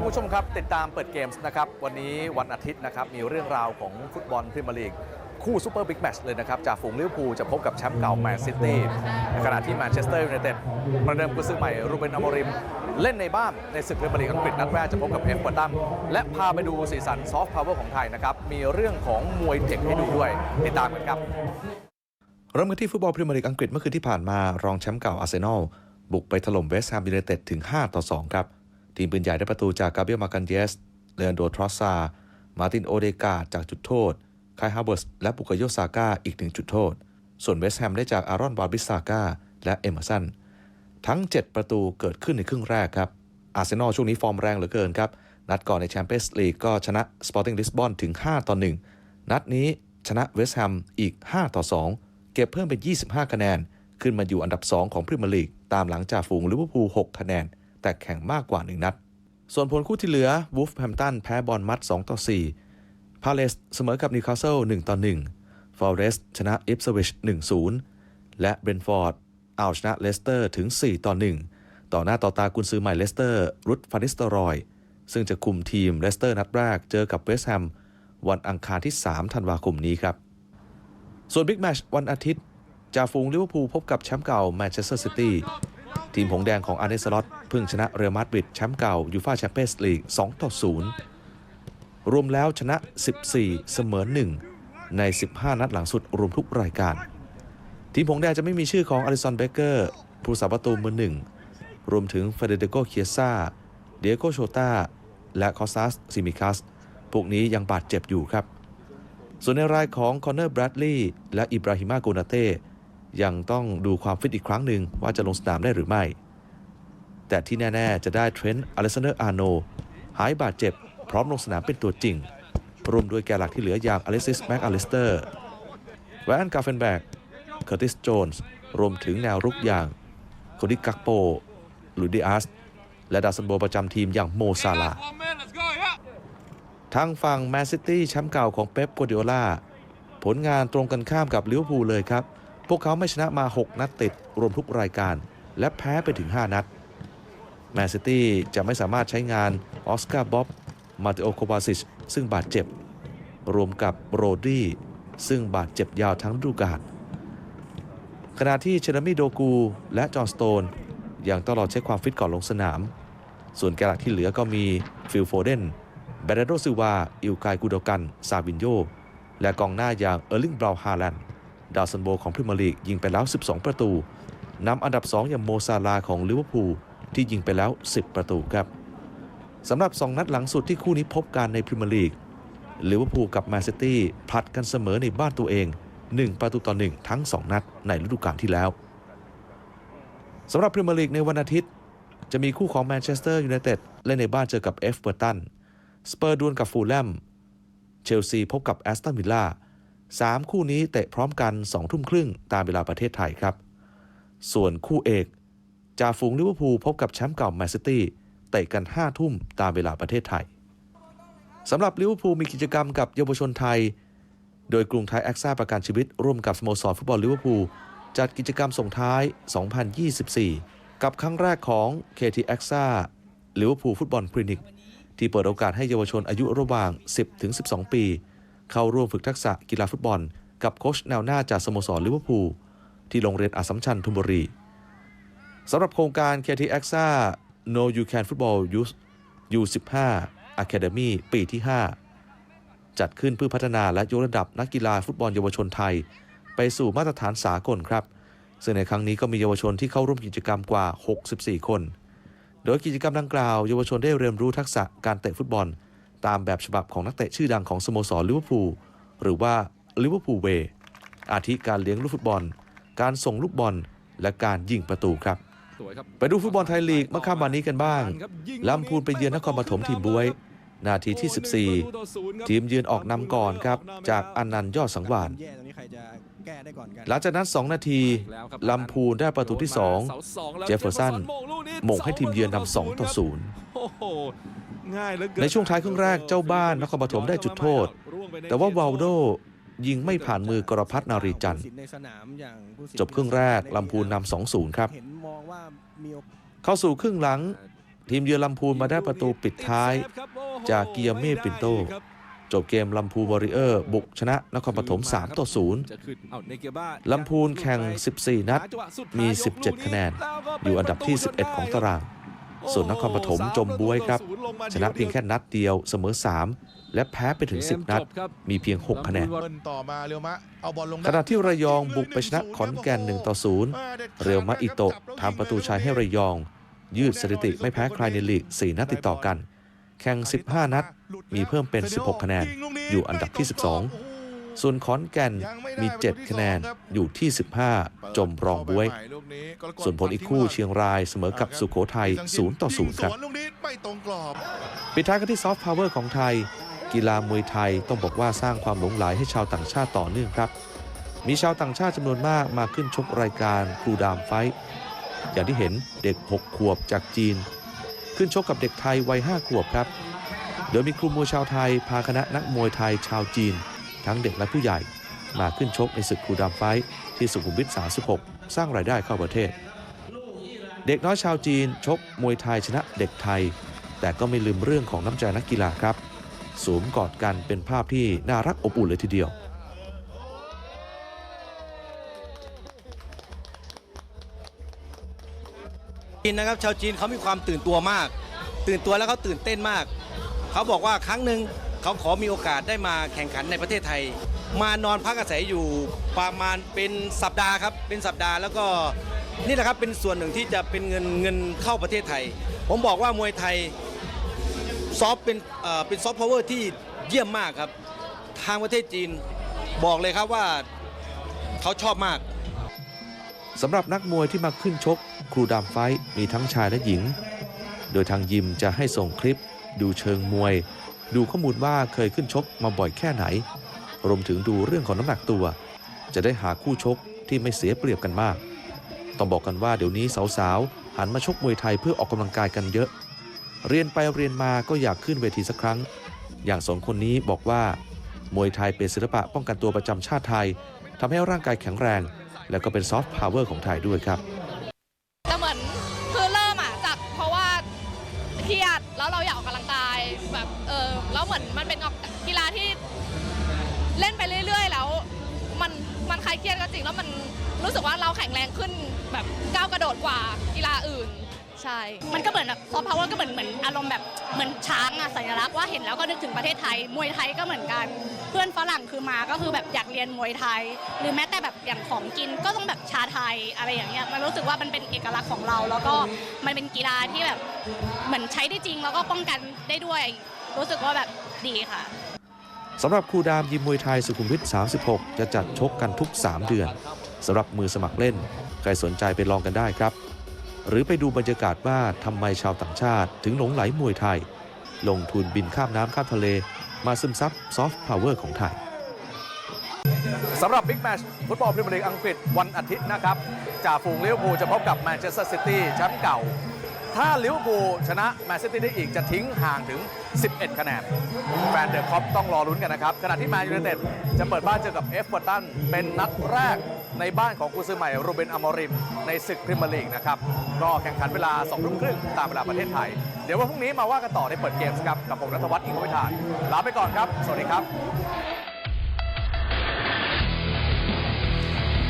ครับผู้ชมครับติดตามเปิดเกมส์นะครับวันนี้วันอาทิตย์นะครับมีเรื่องราวของฟุตบอลพรีเมียร์ลีกคู่ซูเปอร์บิ๊กแมตช์เลยนะครับจากฝูงลิเวอร์พูลจะพบกับแชมป์เก่าแมนซิตี้ในขณะที่แมนเชสเตอร์ยูไนเต็ดประเดิมกุญซือใหม่รูเบนอโมริม เล่นในบ้านในศึกพรีเมียร์ลีกอังกฤษนัดแรกจะพบกับเอฟเวอร์ตันและพาไปดูสีสันซอฟต์พาวเวอร์ของไทยนะครับมีเรื่องของมวยเด็กให้ดูด้วยติดตามกันครับเริ่มกันที่ฟุตบอลพรีเมียร์ลีกอังกฤษเมื่อคืนที่ผ่านมารองแชมป์เก่าอาร์เซนอลบุกไปถล่มเวสต์แฮมยูไนเต็ดถึง 5 ต่อ 2 ครับ ทีมปืนใหญ่ได้ประตูจากกาเบรียลมากันเยสเลอันโดทรอสซา มาร์ตินโอเดกาจากจุดโทษ คายฮาเบิร์สและบุกโยซาก้าอีกหนึ่งจุดโทษ ส่วนเวสต์แฮมได้จากอารอนบาร์บิสซาก้าและเอมเมอร์สัน ทั้ง 7 ประตูเกิดขึ้นในครึ่งแรกครับ อาร์เซนอลช่วงนี้ฟอร์มแรงเหลือเกินครับ นัดก่อนในแชมเปี้ยนส์ลีกก็ชนะสปอร์ติ้งลิสบอนถึง 5 ต่อ 1 นัดนี้ชนะเวสต์แฮมอีก 5 ต่อ 2 เก็บเพิ่มเป็น 25 คะแนน ขึ้นมาอยู่อันดับ 2 ของพรีเมียร์ลีกตามหลังจากฝูงลิเวอร์พูล 6 คะแนน แต่แข่งมากกว่า 1 นัด ส่วนผลคู่ที่เหลือวูฟแฮมตันแพ้บอลมัด2ต่อ4พาเลสเสมอกับนิวคาสเซิล1ต่อ1ฟอร์เรสชนะอิปสวิช1-0 และเบรนฟอร์ดเอาชนะเลสเตอร์ถึง 4 ต่อ 1 ต่อหน้าต่อตากุนซือใหม่เลสเตอร์รุดฟานิสตอรอย ซึ่งจะคุมทีมเลสเตอร์นัดแรกเจอกับเวสต์แฮมวันอังคารที่ 3 ธันวาคมนี้ครับ ส่วนบิ๊กแมชวันอาทิตย์จ่าฝูงลิเวอร์พูลพบกับแชมป์เก่าแมนเชสเตอร์ซิตี้ ทีมผงแดงของอาร์เนสลอตเพิ่งชนะเรอัลมาดริดแชมป์เก่ายูฟาแชมเปี้ยนส์ลีก2ต่อ0รวมแล้วชนะ 14 เสมอ 1 ใน 15 นัดหลังสุดรวมทุกรายการ ทีมผงแดงจะไม่มีชื่อของอลิสันเบเกอร์ผู้สาประตูมือหนึ่งรวมถึงเฟเดเดโกเคียซ่าเดียโกโชตาและคอซัสซิมิคัสพวกนี้ยังบาดเจ็บอยู่ครับ ส่วนในรายของคอนเนอร์แบรดลีย์และอิบราฮิมาโกนาเต้ ยังต้องดูความฟิตอีกครั้งหนึ่งว่าจะลงสนามได้หรือไม่ แต่ที่แน่ ๆ จะได้เทรนต์อเลสซานเดอร์อาโนหายบาดเจ็บ พร้อมลงสนามเป็นตัวจริงรวมด้วยแกหลักที่เหลืออย่างอเล็กซิสแม็กอลิสเตอร์แวนกาเฟนแบกเคอร์ติสโจนส์รวมถึงแนวรุกอย่างโคดิกักโปลูดิอัสและดาวซันโบประจำทีมอย่างโมซาลาทางฝั่งแมนซิตี้แชมป์เก่าของเป๊ปกัวดิโอลาผลงานตรงกันข้ามกับลิเวอร์พูลเลยครับ พวกเขาไม่ชนะมา 6 นัดติด รวมทุกรายการ และแพ้ไปถึง 5 นัด แมนซิตี้จะไม่สามารถใช้งานออสการ์บ๊อบ มาเตโอโควาซิช ซึ่งบาดเจ็บ รวมกับโรดี้ ซึ่งบาดเจ็บยาวทั้งฤดูกาลขณะที่เชนามิโดกูและจอห์นสโตนยังต้องรอเช็คความฟิตก่อนลงสนาม ส่วนแกลักที่เหลือก็มีฟิลโฟเดนเบรโดซิวา อิลกายกูโดกัน ซาบินโย และกองหน้าอย่างเออร์ลิงบราวฮาแลนด์ ดาวซันโบของพรีเมียร์ลีกยิงไปแล้ว 12 ประตูนำอันดับ 2 อย่างโมซาลาของลิเวอร์พูลที่ยิงไปแล้ว 10 ประตูครับสำหรับ 2 นัดหลังสุดที่คู่นี้พบกันในพรีเมียร์ลีกลิเวอร์พูลกับแมนซิตี้ผลัดกันเสมอในบ้านตัวเอง 1 ประตูต่อ 1 ทั้ง 2 นัดในฤดูกาลที่แล้วสำหรับพรีเมียร์ลีกในวันอาทิตย์ จะมีคู่ของแมนเชสเตอร์ยูไนเต็ดเล่นในบ้านเจอกับเอฟเวอร์ตันสเปอร์ดวลกับฟูลแลมเชลซีพบกับแอสตันวิลล่า สามคู่นี้เตะพร้อมกัน 2 ทุ่มครึ่งตามเวลาประเทศไทยครับ ส่วนคู่เอกจ่าฝูงลิเวอร์พูลพบกับแชมป์เก่าแมนซิตี้เตะกัน 5 ทุ่มตามเวลาประเทศไทยสำหรับลิเวอร์พูลมีกิจกรรมกับเยาวชนไทย โดยกรุงไทยแอคซ่าประกันชีวิต ร่วมกับสโมสรฟุตบอลลิเวอร์พูลจัดกิจกรรมส่งท้าย 2024 กับครั้งแรกของ KT a x a ลิเวอร์พูลฟุตบอลคลินิก ที่เปิดโอกาสให้เยาวชนอายุระหว่าง 10-12 ปี เข้าร่วมฝึกทักษะกีฬาฟุตบอล กับโค้ชแนวหน้าจากสโมสรลิเวอร์พูลที่โรงเรียนอัสสัมชัญธนบุรีสำหรับโครงการ KT a x a No You Can Football Youth U15 Academy ปีที่ 5 จัดขึ้นเพื่อพัฒนาและยกระดับนักกีฬาฟุตบอลเยาวชนไทย ไปสู่มาตรฐานสากลครับ ซึ่งในครั้งนี้ก็มีเยาวชนที่เข้าร่วมกิจกรรมกว่า 64 คน โดยกิจกรรมดังกล่าว เยาวชนได้เรียนรู้ทักษะการเตะฟุตบอล ตามแบบฉบับของนักเตะชื่อดังของสโมสรลิเวอร์พูลหรือว่าลิเวอร์พูลเวย์อาทิการเลี้ยงลูกฟุตบอล การส่งลูกบอล และการยิงประตูครับ ไปดูฟุตบอลไทยลีกเมื่อค่ำวันนี้กันบ้างลำพูนไปเยือนนครปฐมทีมบวย นาทีที่ 14 ทีมยืนออกนำก่อนครับ จากอนันต์ยอดสังวานแย่ตรงนี้ใครจะแก้ได้ก่อนกันหลังจากนั้น 2 นาทีลำพูนได้ประตูที่ 2 เจฟเฟอร์สันหม่งให้ทีมเยือนนำ2ต่อโอ้โห ง่ายเหลือเกิในช่วงท้ายครึ่งแรกเจ้าบ้านนครปฐมได้จุดโทษ แต่ว่าวาลโดยิงไม่ผ่านมือกรพัฒนารีจันทร์ในสนามอย่างผู้สินจบครึ่งแรกลำพูนนำ2-0ครับเห็นมองว่ามีโอกาสเข้าสู่ครึ่งหลัง ทีมเยือนลำพูนมาได้ประตูปิดท้าย จากเกียร์เม่ปิ่นโต จบเกมลำพูนวอริเออร์บุกชนะนครปฐม3ต่อจะขึ้นเอาเนเกบ้า0ลำพูนแข่ง 14 นัด มี 17 คะแนน อยู่อันดับที่ 11 ของตาราง ส่วนนครปฐมจมบวยครับ ชนะเพียงแค่นัดเดียวเสมอ 3 และแพ้ไปถึง 10 นัด มีเพียง 6 คะแนนเบิ้ลต่อมาเรียวมะเอาบอลลงขณะที่ระยองบุกไปชนะขอนแก่น1ต่อ0เรียวมะอิโตะทำประตูชัยให้ระยอง ยืดสถิติไม่แพ้ใครในลีก 4 นัดติดต่อกัน แข่ง 15 นัด มีเพิ่มเป็น 16 คะแนน อยู่อันดับที่ 12 ส่วนขอนแก่นมี 7 คะแนนอยู่ที่ 15 จมรองบวย ส่วนผลอีกคู่เชียงรายเสมอกับสุโขทัย0ต่อ0ครับลูกนี้ไม่ตรงกรอบปิดท้ายกันที่ซอฟต์พาวเวอร์ของไทย กีฬามวยไทยต้องบอกว่าสร้างความหลงไหลให้ชาวต่างชาติต่อเนื่องครับ มีชาวต่างชาติจำนวนมากมาขึ้นชกรายการครูดามไฟท์อย่างที่เห็นเด็ก 6 ขวบจากจีน ขึ้นชกกับเด็กไทยวัย5ขวบครับ โดยมีครูมวยชาวไทยพาคณะนักมวยไทยชาวจีน ทั้งเด็กและผู้ใหญ่ มาขึ้นชกในศึกคูดามไฟท์ที่สุขุมวิท 36 สร้างรายได้เข้าประเทศ เด็กน้อยชาวจีนชกมวยไทยชนะเด็กไทย แต่ก็ไม่ลืมเรื่องของน้ำใจนักกีฬาครับสวมกอดกันเป็นภาพที่น่ารักอบอุ่นเลยทีเดียวจีนนะครับชาวจีนเขามีความตื่นตัวมาก ตื่นตัวแล้วเขาตื่นเต้นมาก เขาบอกว่าครั้งหนึ่ง เขาขอมีโอกาสได้มาแข่งขันในประเทศไทย มานอนพักอาศัยอยู่ประมาณเป็นสัปดาห์ครับเป็นสัปดาห์แล้วก็นี่แหละครับเป็นส่วนหนึ่งที่จะเป็นเงินเงินเข้าประเทศไทย ผมบอกว่ามวยไทยซอฟเป็นเป็นซอฟต์พาวเวอร์ที่เยี่ยมมากครับ ทางประเทศจีนบอกเลยครับว่าเขาชอบมากสำหรับนักมวยที่มาขึ้นชก ครูดามไฟมีทั้งชายและหญิง โดยทางยิมจะให้ส่งคลิปดูเชิงมวย ดูข้อมูลว่าเคยขึ้นชกมาบ่อยแค่ไหน รวมถึงดูเรื่องของน้ำหนักตัว จะได้หาคู่ชกที่ไม่เสียเปรียบกันมาก ต้องบอกกันว่าเดี๋ยวนี้สาวๆ หันมาชกมวยไทยเพื่อออกกำลังกายกันเยอะ เรียนไปเรียนมาก็อยากขึ้นเวทีสักครั้ง อย่างสองคนนี้บอกว่า มวยไทยเป็นศิลปะป้องกันตัวประจำชาติไทยทำให้ร่างกายแข็งแรง แล้วก็เป็นซอฟต์พาวเวอร์ของไทยด้วยครับ แล้วเราอยากออกกำลังกายแบบเออแล้วเหมือนมันเป็นออกกีฬาที่เล่นไปเรื่อย ๆ แล้ว มันมันคลายเครียดก็จริงแล้วมันรู้สึกว่าเราแข็งแรงขึ้นแบบก้าวกระโดดกว่ากีฬาอื่น ใช่ มันก็เหมือนแบบซอฟต์พาวเวอร์ก็เหมือนเหมือนอารมณ์แบบเหมือนช้างอะสัญลักษณ์ว่าเห็นแล้วก็นึกถึงประเทศไทย มวยไทยก็เหมือนกัน เพื่อนฝรั่งคือมาก็คือแบบอยากเรียนมวยไทย หรือแม้แต่แบบอย่างของกินก็ต้องแบบชาไทยอะไรอย่างเงี้ย มันรู้สึกว่ามันเป็นเอกลักษณ์ของเรา แล้วก็มันเป็นกีฬาที่แบบเหมือนใช้ได้จริงแล้วก็ป้องกันได้ด้วย รู้สึกว่าแบบดีค่ะสำหรับครูดามยิมมวยไทยสุขุมวิท 36 จะจัดชกกันทุก 3 เดือนสำหรับมือสมัครเล่น ใครสนใจไปลองกันได้ครับ หรือไปดูบรรยากาศว่าทำไมชาวต่างชาติถึงหลงไหลมวยไทย ลงทุนบินข้ามน้ำข้ามทะเล มาซึมซับซอฟต์พาวเวอร์ของไทยสำหรับบิ๊กแมชฟุตบอลพรีเมียร์ลีกอังกฤษวันอาทิตย์นะครับจ่าฝูงลิเวอร์พูลจะพบกับแมนเชสเตอร์ซิตี้แชมป์เก่า ถ้าลิเวอร์พูลชนะแมนซิตี้ได้อีกจะทิ้งห่างถึง 11 คะแนน แฟนเดอะคอปต้องรอลุ้นกันนะครับ ขณะที่แมนยูไนเต็ดจะเปิดบ้านเจอกับเอฟเวอร์ตันเป็นนัดแรกในบ้านของกุซือใหม่โรเบนอมอริม ในศึกพรีเมียร์ลีกนะครับ ก็แข่งขันเวลา2ทุ่มครึ่งตามเวลาประเทศไทย เดี๋ยววันพรุ่งนี้มาว่ากันต่อในเปิดเกมส์ครับ กับผมรัฐวัฒน์อิงควิทานลาไปก่อนครับ สวัสดีครับ